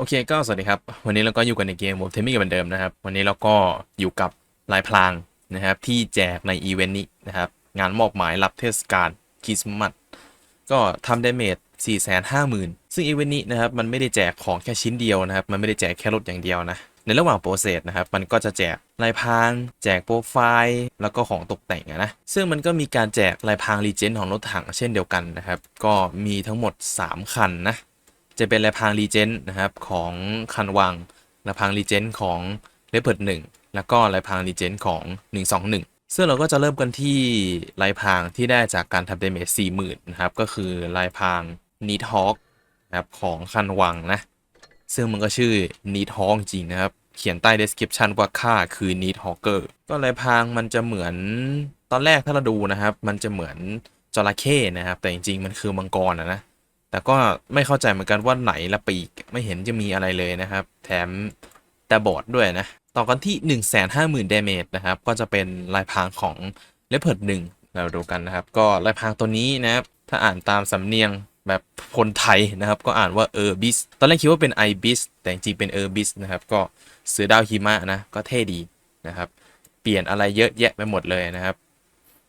โอเคก็สวัสดีครับ วันนี้เราก็อยู่กันในเกม w o r เทมิ่งเหมือนเดิมนะครับ วันนี้เราก็อยู่กับลายพลางนะครับ ที่แจกในอีเวนต์นี้นะครับ งานมอบหมายรับเทศกาลคริสต์มาสก็ทำดาเมจ450,000 ซึ่งอีเวนต์นี้นะครับ มันไม่ได้แจกของแค่ชิ้นเดียวนะครับ มันไม่ได้แจกแค่รถอย่างเดียวนะ ในระหว่างโปรเซสนะครับ มันก็จะแจกลายพราง แจกโปรไฟล์ แล้วก็ของตกแต่งนะ ซึ่งมันก็มีการแจกลายพรางรีเจนของรถถังเช่นเดียวกันนะครับ ก็มีทั้งหมด 3 คันนะ จะเป็นลายพรางรีเจนนะครับของคันวังลายพรางรีเจนของเลเพิร์ดหนึ่งแล้วก็ลายพรางรีเจนของ 121 ซึ่งเราก็จะเริ่มกันที่ลายพรางที่ได้จากการทำเดเมจ40,000นะครับ ก็คือลายพรางนีทฮอกนะครับของคันวังนะ ซึ่งมันก็ชื่อ Need Hawk จริงนะครับ เขียนใต้ description ว่าค่าคือ Need Hawker ก็ลายพรางมันจะเหมือนตอนแรกถ้าเราดูนะครับ มันจะเหมือนจระเข้นะครับ แต่จริงๆ มันคือมังกรนะนะ แต่ก็ไม่เข้าใจเหมือนกันว่าไหนละปีกไม่เห็นจะมีอะไรเลยนะครับ แถมแต่บอดด้วยนะ ต่อกันที่ 1 5 0 0 0 0 damage นะครับ ก็จะเป็นลายพรางของเลเพิร์ดหนึ่งเราดูกันนะครับ ก็ลายพรางตัวนี้นะครับ ถ้าอ่านตามสำเนียงแบบคนไทยนะครับ ก็อ่านว่าเออร์บิสตอนแรกคิดว่าเป็นไอบิสแต่จริงเป็นเออร์บิสนะครับ ก็เสือดาวหิมะนะ ก็เท่ดีนะครับ เปลี่ยนอะไรเยอะแยะไปหมดเลยนะครับ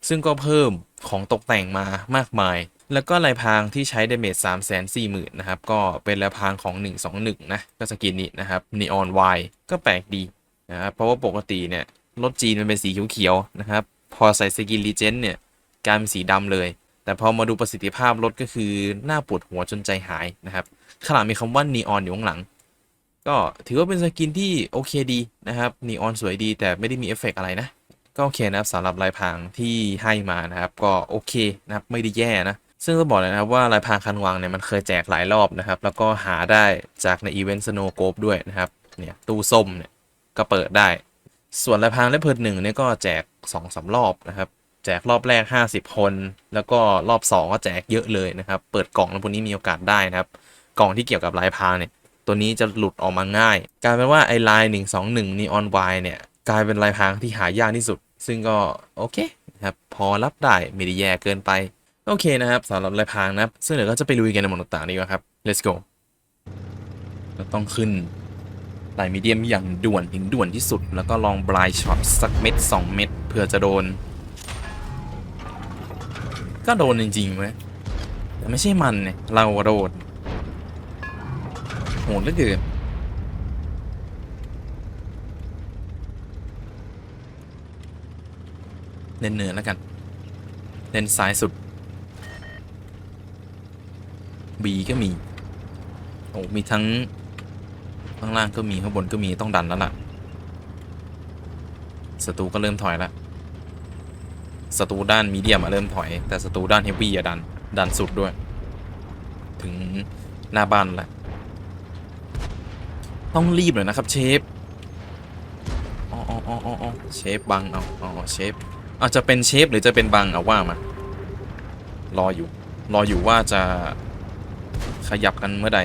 ซึ่งก็เพิ่มของตกแต่งมามากมาย แล้วก็ลายพรางที่ใช้เดเมจ3 4 0 0 0 0นะครับ ก็เป็นลายพรางของ 121 นะ ก็สกินนี้นะครับ Neon Y ก็แปลกดีนะครับเพราะว่าปกติเนี่ย รถจีนมันเป็นสีเขียวๆนะครับ พอใส่สกินรีเจนเนี่ยกลายเป็นสีดำเลย แต่พอมาดูประสิทธิภาพรถก็คือหน้าปวดหัวจนใจหายนะครับขางหนาดมีคำว่า Neon อยู่ข้างหลัง ก็ถือว่าเป็นสกินที่โอเคดีนะครับ Neon สวยดีแต่ไม่ได้มีเอฟเฟกต์อะไรนะก็โอเคนะครับสำหรับลายพรางที่ให้มานะครับ ก็โอเคนะครับไม่ได้แย่นะ ซึ่งก็บอกเลยนะครับว่าลายพรางคันวางเนี่ยมันเคยแจกหลายรอบนะครับ แล้วก็หาได้จากในอีเวนต์สโนว์โกบด้วยนะครับเนี่ยตู้ส้มเนี่ยก็เปิดได้ ส่วนลายพรางและเพิร์ดหนึ่งเนี่ยก็แจก2อสารอบนะครับ แจกรอบแรก 50 คน แล้วก็รอบ 2 ก็แจกเยอะเลยนะครับ เปิดกล่องแล้วพวกนี้มีโอกาสได้นะครับ กล่องที่เกี่ยวกับลายพรางเนี่ยตัวนี้จะหลุดออกมาง่าย กลายเป็นว่าไอ้ลาย121 Neon Y เนี่ยกลายเป็นลายพรางที่หายากที่สุด ซึ่งก็โอเคนะครับพอรับได้ไม่ได้แย่เกินไป โอเคนะครับสำหรับลายพรางนะครับซึ่งเดี๋ยวก็จะไปลุยกันในหมวดต่างๆดีกว่าครับ let's go เราต้องขึ้นลายมีเดียมอย่างด่วนถึงด่วนที่สุด แล้วก็ลองบลายช็อตสักเม็ด2 เม็ดเพื่อจะโดน ก็โดนจริงๆเว้ยแต่ไม่ใช่มันเนี่ย เราโดนโหดเหลือเกินเล่นเนินแล้วกัน เล่นซ้ายสุด บีก็มีโอ้มีทั้งข้างล่างก็มีข้างบนก็มีต้องดันแล้วล่ะศัตรูก็เริ่มถอยล้วศัตรูด้านมีเดียมอะเริ่มถอย แต่ศัตรูด้านเฮฟวี่อะดัน ดันสุดด้วย ถึงหน้าบ้านล้วต้องรีบหน่อยนะครับเชฟอ๋ออ๋ออ๋ออ๋ออ๋อเชฟบังเอาอ๋อเชฟอาจจะเป็นเชฟหรือจะเป็นบังเอาว่ามา รออยู่ รออยู่ว่าจะ ขยับกันเมื่อใด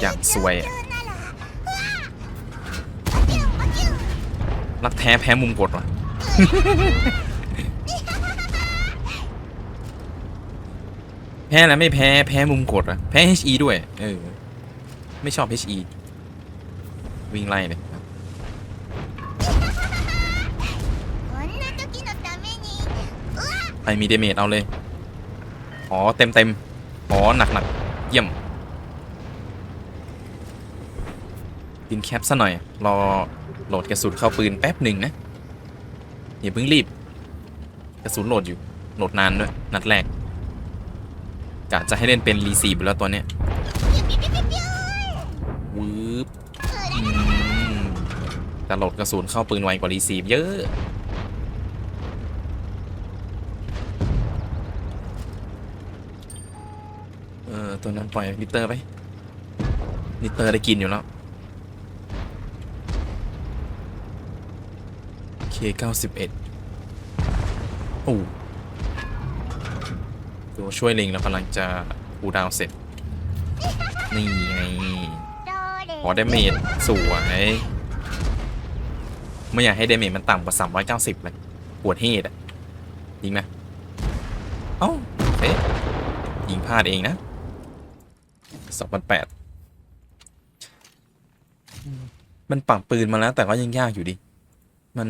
อย่างสวยอะรักแท้แพ้มุมกดว่ะแพ้แล้วไม่แพ้แพ้มุมกดอะแพ้ HE ด้วย เออ ไม่ชอบ HE วิ่งไล่เลย ใครมีเดเมจเอาเลย อ๋อเต็มเต็มอ๋อหนักหนักเยี่ยม กินแคปซะหน่อย รอโหลดกระสุนเข้าปืนแป๊บหนึ่งนะ อย่าเพิ่งรีบ กระสุนโหลดอยู่ โหลดนานด้วย นัดแรกกะจะให้เล่นเป็นรีซีบแล้วตอนเนี้ยวืบจะโหลดกระสุนเข้าปืนไวกว่ารีซีบเยอะ ตัวนั้นปล่อยลิตเตอร์ไปลิตเตอร์ได้กินอยู่แล้วเคเก้าสิบเอ็ดโอ้ตัวช่วยลิงแล้วกำลังจะคูดาวเสร็จ นี่ไงどれขอดาเมจสวยไม่อยากให้ดเมจมันต่ำกว่า 390 เลย ปวดเฮดอะจริงไหมเอ้าเอ๊ะยิงพลาดเองนะ สองพันแปดมันปรับปืนมาแล้ว แต่ก็ยังยากอยู่ดิมัน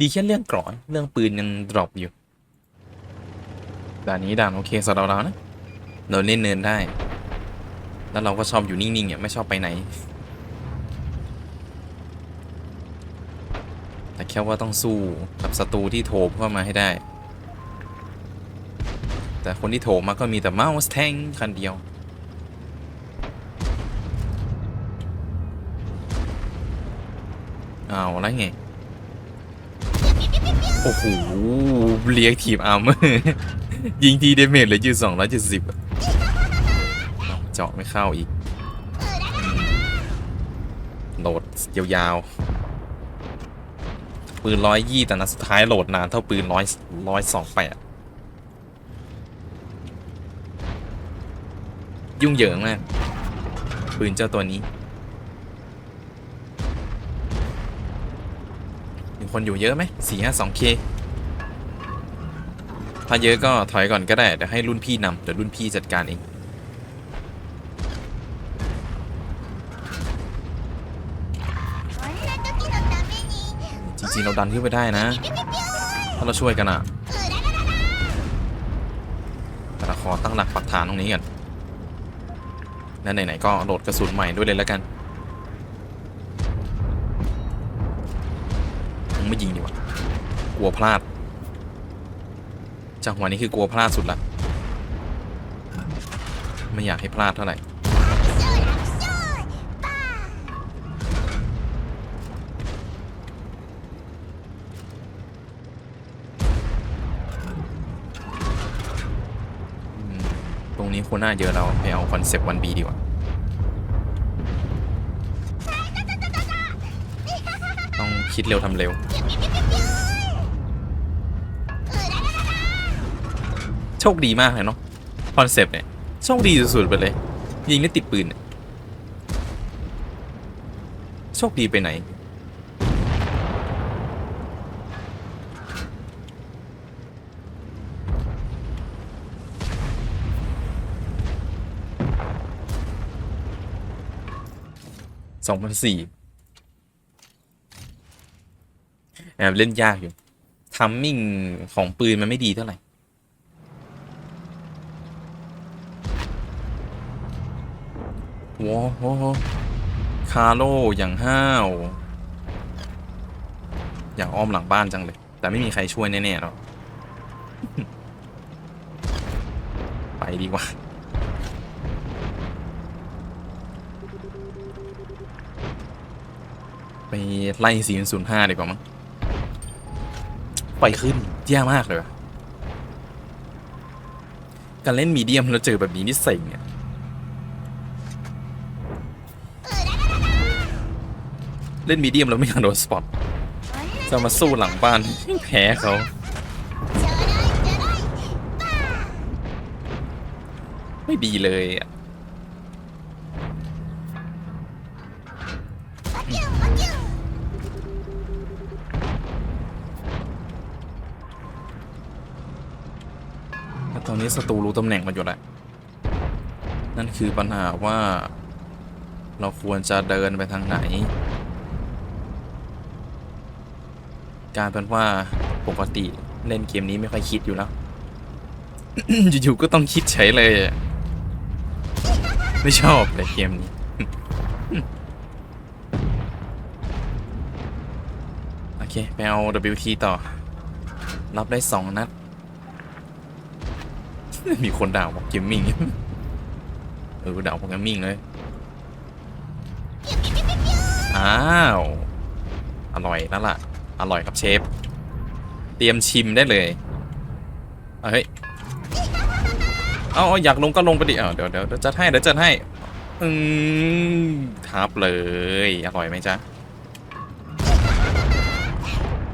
ดีแค่เรื่องกรอนเรื่องปืนยังดรอปอยู่ด่านนี้ด่านโอเคสำหรับเรานะเราเล่นเนินได้ แล้วเราก็ชอบอยู่นิ่งๆเนี่ยไม่ชอบไปไหน แต่แค่ว่าต้องสู้กับศัตรูที่โถมเข้ามาให้ได้ แต่คนที่โถมมาก็มีแต่เมาส์แทงคันเดียว เอาแล้วไง โอ้โหเรียกทีมอาร์เมอร์ยิงทีเดเมจเลยยืดสองร้อยเจ็ดสิบเจาะไม่เข้าอีก โหลดยาวๆ ปืนร้อยยี่แต่นัดสุดท้ายโหลดนานเท่าปืนร้อยร้อยสองแปด ยุ่งเหยิงมากปืนเจ้าตัวนี้มีคนอยู่เยอะไหมสี่ห้าสองเคถ้าเยอะก็ถอยก่อนก็ได้ เดี๋ยวให้รุ่นพี่นำเดี๋ยวรุ่นพี่จัดการเองจริงๆเราดันขึ้นไปได้นะ ถ้าเราช่วยกันอะแต่ขอตั้งหลักปักฐานตรงนี้ก่อน แล้นไหนๆก็โหลดกระสุนใหม่ด้วยเลยแล้วกันยังไม่ยิงดีกว่ากลัวพลาดจังหวะนี้คือกลัวพลาดสุดละไม่อยากให้พลาดเท่าไหร่ อืมต รงนี้คนน่าเยอะเราไปเอาคอนเซปต์วันบีดีกว่าต้องคิดเร็วทำเร็ว โชคดีมากเลยเนาะคอนเซปต์เนี่ย โชคดีสุดๆไปเลย ยิงได้ติดปืนเนี่ยโชคดีไปไหน สองพันสี่แอบเล่นยากอยู่ทัมมิ่งของปืนมันไม่ดีเท่าไหร่โว้โหคาโลอย่างห้าว อยากอ้อมหลังบ้านจังเลย แต่ไม่มีใครช่วยแน่ๆหรอก ไปดีกว่า ไปไล่สี่ศูนย์ห้าดีกว่ามั้งปล่อยขึ้นแย่มากเลยว่ะการเล่นมีเดียมแล้วเจอแบบนี้นี่เซ็งเนี่ยเล่นมีเดียมแล้วไม่อยากโดนสปอตจะมาสู้หลังบ้านแพ้เขาไม่ดีเลยอะ ตอนนี้ศัตรูรู้ตำแหน่งมันอยู่แล้วนั่นคือปัญหาว่า เราควรจะเดินไปทางไหน การเป็นว่าปกติเล่นเกมนี้ไม่ค่อยคิดอยู่แล้ว อยู่ๆก็ต้องคิดเฉยเลย ไม่ชอบเลยเกมนี้โอเค ไปเอา WT ต่อ รับได้สองนัด มีคนด่าบอกเกมมิ่งเออด่าบอกเกมมิ่งเลยอ้าวอร่อยนั่นล่ะ อร่อยครับเชฟ เตรียมชิมได้เลยเฮ้ยเอาออยากลงก็ลงไปดิเดี๋ยวเดี๋ยวเดี๋ยวจัดให้เดี๋ยวจัดให้อืมทับเลย อร่อยไหมจ๊ะ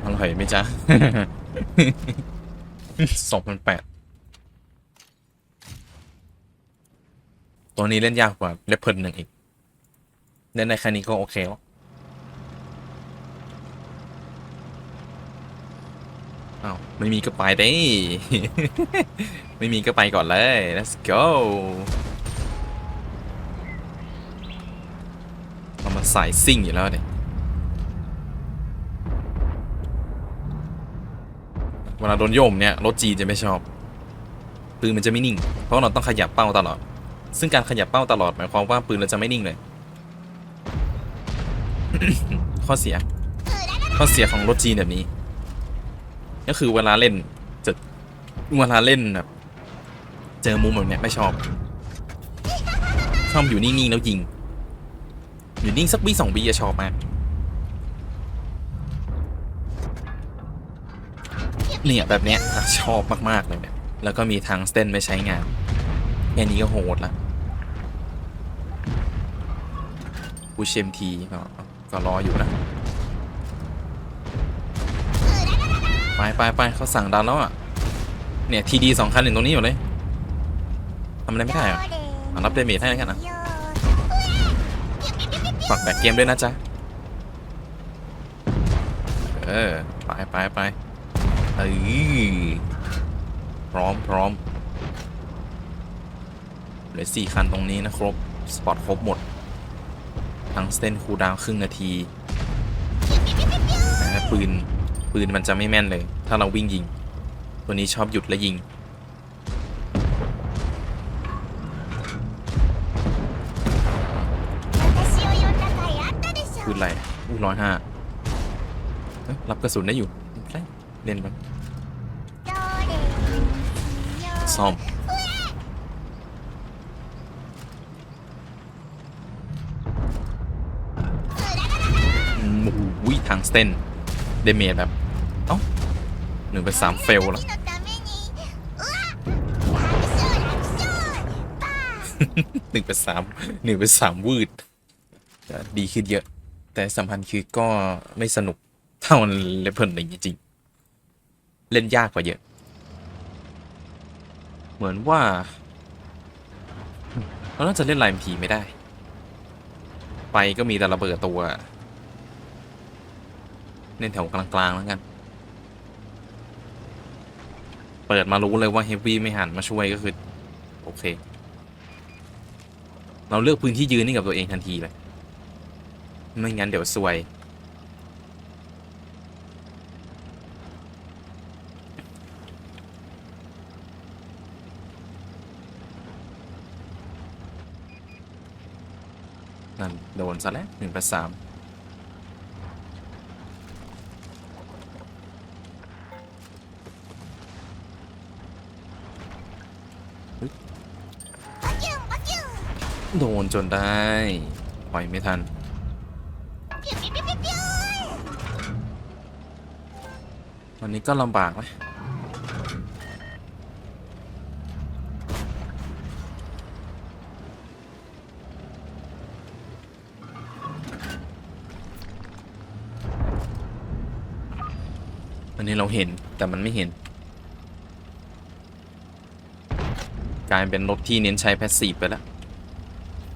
อร่อยไหมจ๊ะสองพันแปด ตัวนี้เล่นยากกว่าเลเพิลหนึ่งอีก เล่นในแค่นี้ก็โอเคแล้วอ้าวไม่มีก็ไปได้ไม่มีก็ไปก่อนเลย let's go เรามาสายซิ่งอยู่แล้วเนี่ยเวลาโดนโยมเนี่ยรถจีจะไม่ชอบปืนมันจะไม่นิ่ง เพราะเราต้องขยับเป้าตลอด ซึ่งการขยับเป้าตลอดหมายความว่าปืนเราจะไม่นิ่งเลย ข้อเสีย ข้อเสียของรถจีนแบบนี้ ก็คือเวลาเล่นจะเวลาเล่นแบบเจอมุมแบบเนี้ยไม่ชอบ ชอบอยู่นิ่งๆแล้วยิง อยู่นิ่งสักวิสองวิจะชอบมากเนี่ยแบบเนี้ยชอบมาก ๆ เลยเนี่ยแล้วก็มีทางสเตนไม่ใช้งาน แค่นี้ก็โหดละ บูเชมทีก็ก็รออยู่นะ ไปไปไปเขาสั่งดันแล้วอะ เนี่ยทีดีสองคันอยู่ตรงนี้อยู่เลยทำอะไรไม่ได้รออะรับเดเมจให้แล้วกันนะฝากแบกเกมด้วยนะจ๊ะ เออ ไปไปไปเอ้ยพร้อมพร้อมเหลือสี่คันตรงนี้นะครบสปอตครบหมด ทังเส้นคูดาวครึ่งนาทีปืนปืนมันจะไม่แม่นเลย ถ้าเราวิ่งยิง ตัวนี้ชอบหยุดและยิง ปืนไรอู้ร้อยห้ารับกระสุนได้อยู่เล่นไปซ่อม เตนเดเมจแบบ เอ้าหนึ่งไปสามเฟลละหนึ่งไปสามหนึ่งไปสามวืด ดีขึ้นเยอะ แต่สำคัญคือก็ไม่สนุกเท่าเลเพิลหนึ่งจริงเล่นยากกว่าเยอะ เหมือนว่า เราต้องจะเล่นไลม์พีไม่ได้ ไปก็มีแต่ระเบิดตัว ล่นแถวกลางๆแล้วกัน เปิดมารู้เลยว่าเฮฟวี่ไม่หันมาช่วยก็คือ โอเค เราเลือกพื้นที่ยืนให้กับตัวเองทันทีเลย ไม่งั้นเดี๋ยวซวย นั่นโดนซะแล้วหนึ่งประสาม โดนจนได้ปล่อยไม่ทันวันนี้ก็ลำบากเลยอันนี้เราเห็นแต่มันไม่เห็น กลายเป็นรถที่เน้นใช้แพสซีฟไปแล้ว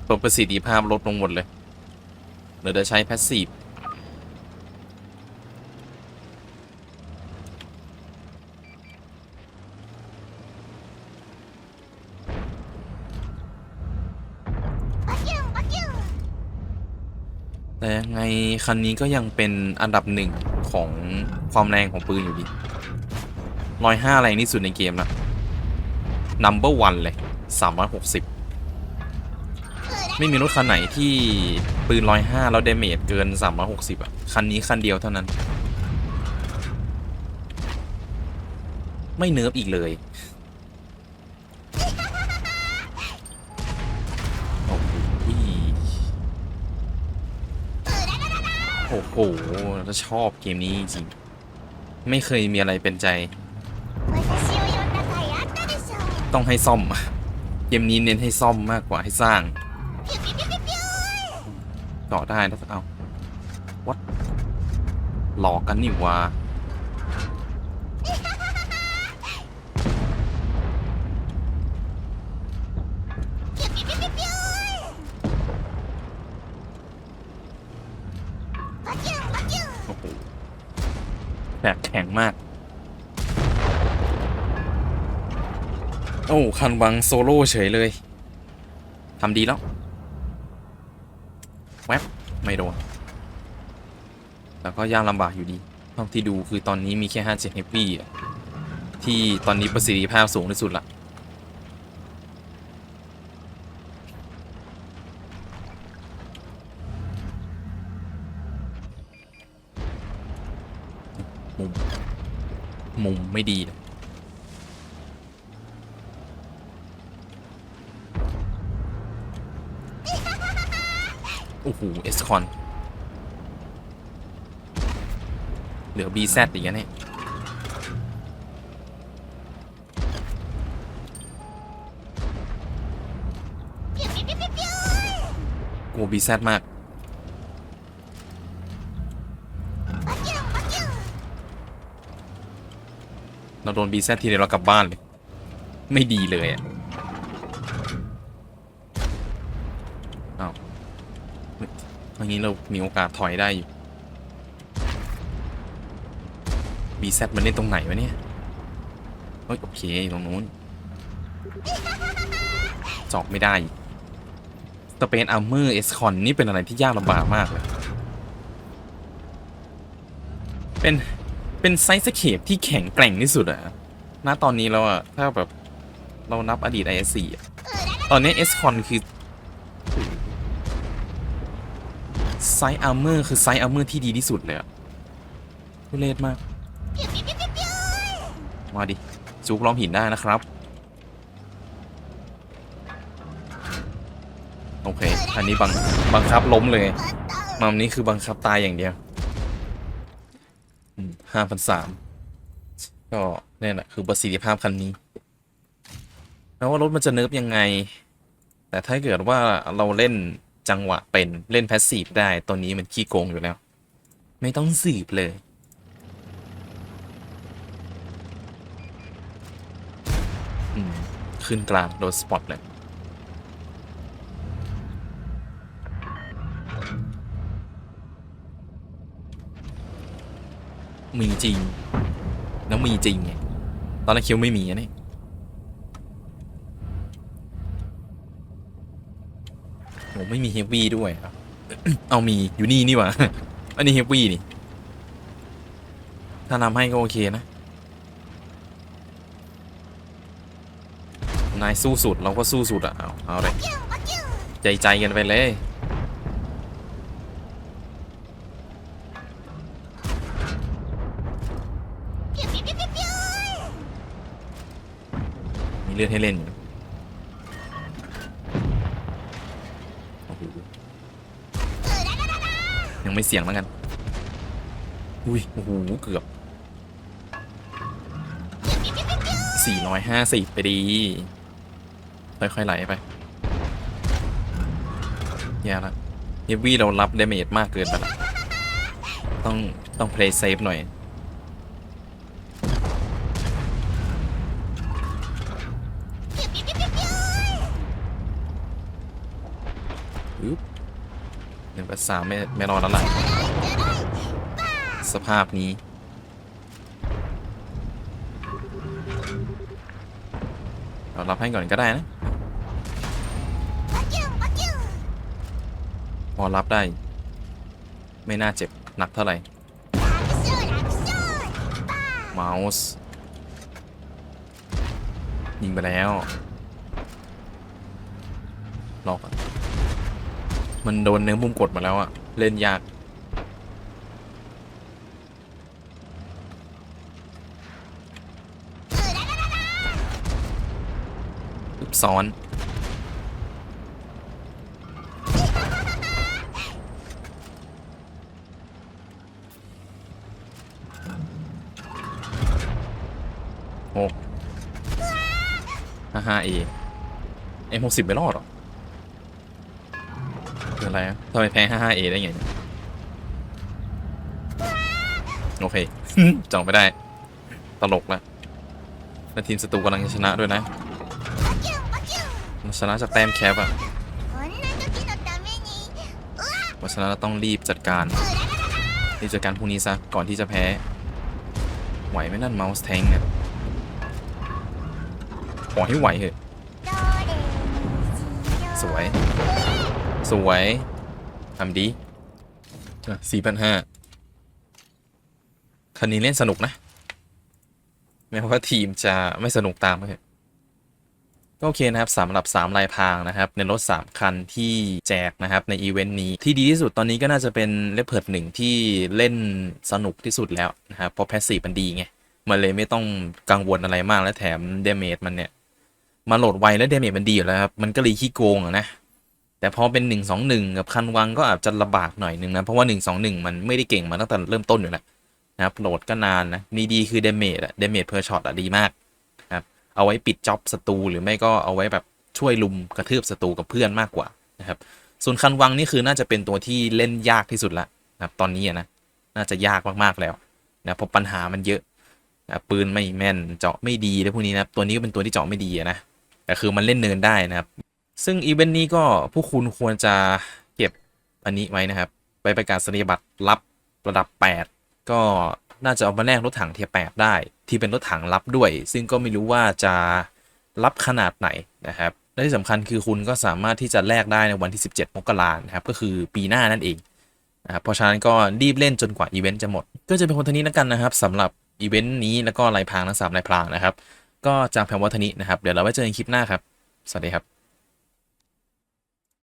ลดประสิทธิภาพลดลงหมดเลยเหลือใช้แพสซีฟแต่ยังไงคันนี้ก็ยังเป็นอันดับหนึ่งของความแรงของปืนอยู่ดีร้อยห้าแรงที่สุดในเกมนะ number one เลยสามร้อยหกสิบ ไม่มีรถคันไหนที่ปืนร้อยห้าแล้วเดเมจเกินสามร้อหกสิบอะ คันนี้คันเดียวเท่านั้น ไม่เนิร์ฟอีกเลย โอ้โหโอ้โหจะชอบเกมนี้จริง ไม่เคยมีอะไรเป็นใจ ต้องให้ซ่อม เกมนี้เน้นให้ซ่อมมากกว่าให้สร้าง ต่อได้แล้วเอาวัดหลอกกันนี่วะโอ้โหแบบแข็งมาก โอ้ คันวังโซโล่เฉยเลย ทำดีแล้ว ไม่โดน แล้วก็ยากลำบากอยู่ดีเท่าที่ดูคือตอนนี้มีแค่5 7 Heavy อะที่ตอนนี้ประสิทธิภาพสูงที่สุดละมุม มุมไม่ดีเล โอ้โหเอสคอนเหลือบีแซดอีกแล้วเนี่ยกูบีแซดมากเราโดนบีแซดทีเดียวเรากลับบ้านเลย ไม่ดีเลยอะางนี้เรามีโอกาสถอยได้อยู่ BZ มันเล่นตรงไหนวะเนี่ยเฮ้ยโอเคอยู่ตรงนู้นจอกไม่ได้สเปนอัลเมอร์เอสคอนนี่เป็นอะไรที่ยากลำบากมากเลย เป็น เป็นไซส์สเคปที่แข็งแกร่งที่สุดอะณตอนนี้แล้วอะถ้าแบบเรานับอดีต IS4 อะตอนนี้ S-Con คือ ไซส์อาร์เมอร์คือไซส์อาร์เมอร์ที่ดีที่สุดเลยอะทุเรศมาก มาดิซุกล้อมหินได้นะครับ โอเค อันนี้บังบังคับล้มเลย มันนี้คือบังคับตายอย่างเดียวห้าพันสามก็นี่แหละคือประสิทธิภาพคันนี้แล้วว่ารถมันจะเนิบยังไง แต่ถ้าเกิดว่าเราเล่น จังหวะเป็นเล่นแพสซีฟได้ตัวนี้มันขี้โกงอยู่แล้ว ไม่ต้องสืบเลย ขึ้นกลางโดนสปอตเลยมีจริง แล้วมีจริงไงตอนแรกคิวไม่มีอะนี่ อ้ไม่มีเฮฟวี่ด้วย เอามีอยู่นี่นี่วะอันนี้เฮฟวี่นี่ ถ้านำให้ก็โอเคนะ นายสู้สุดเราก็สู้สุดอะเอาเอาเลยใจใจกันไปเลยมีเลือดให้เล่นอยู่ ไม่เสี่ยงแล้วกัน อุ้ยโอ้โหเกือบ 450 ไปดี ค่อยๆไหลไปแย่ละเฮฟวี่เรารับเดเมจมากเกินไปต้องต้องเพลย์เซฟหน่อย เวทสามไม่ไม่รอดแล้วล่ะสภาพนี้ เรารับให้ก่อนก็ได้นะ พอรับได้ ไม่น่าเจ็บหนักเท่าไหร่ เมาส์ยิงไปแล้วรอก่อน มันโดนเนื้อมุมกดมาแล้วอะเล่นยากอึบซ้อนหกห้าห้าเอเอ็มหกสิบไม่รอดหรอ อะไรอะทำไมแพ้ 55A ได้ไงโอเค จองไม่ได้ ตลกละและทีมศัตรูกำลังชนะด้วยนะชนะจากแต้มแคปอะวัรนั้นเราต้องรีบจัดการ รีบจัดการพวกนี้ซะ ก่อนที่จะแพ้ ไหวไหมนั่นเมาส์แทงเนี่ยขอให้ไหวเถอะสวย สวยทำดีสี่พันห้าคันนี้เล่นสนุกนะ แม้ว่าทีมจะไม่สนุกตามก็เถอะก็โอเคนะครับสำหรับ 3 ลายพรางนะครับ ในรถ 3 คันที่แจกนะครับในอีเวนต์นี้ที่ดีที่สุดตอนนี้ก็น่าจะเป็นเลเพิร์ดหนึ่งที่เล่นสนุกที่สุดแล้วนะครับเพราะแพสซีฟมันดีไง มันเลยไม่ต้องกังวลอะไรมากและแถมเดเมจมันเนี่ย มาโหลดไวและเดเมจมันดีอยู่แล้วครับ มันก็เลยขี้โกงอะนะ แต่พอเป็น 1 2 1 กับคันวังก็อาจจะลำบากหน่อยนึงนะ เพราะว่า 1 2 1 มันไม่ได้เก่งมาตั้งแต่เริ่มต้นอยู่แล้วนะครับโหลดก็นานนะนี่ดีคือเดเมจอะเดเมจเพอร์ช็อตอะดีมากครับเอาไว้ปิดจ็อบศัตรูหรือไม่ก็เอาไว้แบบช่วยลุมกระทืบศัตรูกับเพื่อนมากกว่านะครับส่วนคันวังนี่คือน่าจะเป็นตัวที่เล่นยากที่สุดละนะครับตอนนี้นะน่าจะยากมากๆแล้วนะเพราะปัญหามันเยอะนะปืนไม่แม่นเจาะไม่ดีแล้วพวกนี้นะตัวนี้ก็เป็นตัวที่เจาะไม่ดีนะแต่คือมันเล่นเนินได้นะครับ ซึ่งอีเวนต์นี้ก็ผู้คุณควรจะเก็บอันนี้ไว้นะครับไปประกาศนียบัตรรับระดับ 8 ก็น่าจะเอามาแลกรถถังเทียร์8ได้ ที่เป็นรถถังรับด้วย ซึ่งก็ไม่รู้ว่าจะรับขนาดไหนนะครับและที่สำคัญคือคุณก็สามารถที่จะแลกได้ในวันที่ 17 มกราคมนะครับ ก็คือปีหน้านั่นเองนะครับเพราะฉะนั้นก็รีบเล่นจนกว่าอีเวนต์จะหมด ก็จะเป็นคนท่นี้แล้วกันนะครับสำหรับอีเวนต์นี้แล้วก็ลายพรางทั้งสามลายพรางนะครับ ก็จากแพมวัฒนินะครับ เดี๋ยวเราไว้เจอกันคลิปหน้าครับ สวัสดีครับ